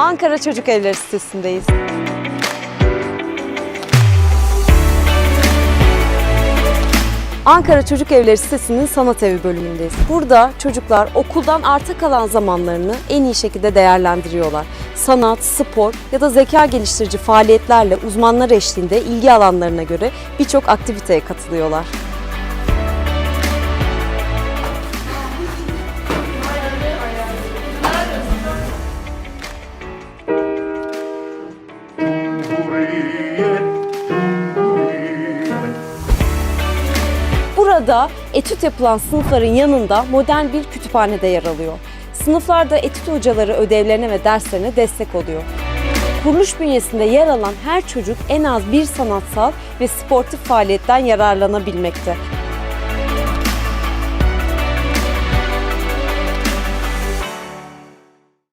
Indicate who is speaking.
Speaker 1: Ankara Çocuk Evleri sitesindeyiz. Ankara Çocuk Evleri sitesinin sanat evi bölümündeyiz. Burada çocuklar okuldan arta kalan zamanlarını en iyi şekilde değerlendiriyorlar. Sanat, spor ya da zeka geliştirici faaliyetlerle uzmanlar eşliğinde ilgi alanlarına göre birçok aktiviteye katılıyorlar. Burada etüt yapılan sınıfların yanında modern bir kütüphane de yer alıyor. Sınıflarda etüt hocaları ödevlerine ve derslerine destek oluyor. Kuruluş bünyesinde yer alan her çocuk en az bir sanatsal ve sportif faaliyetten yararlanabilmekte.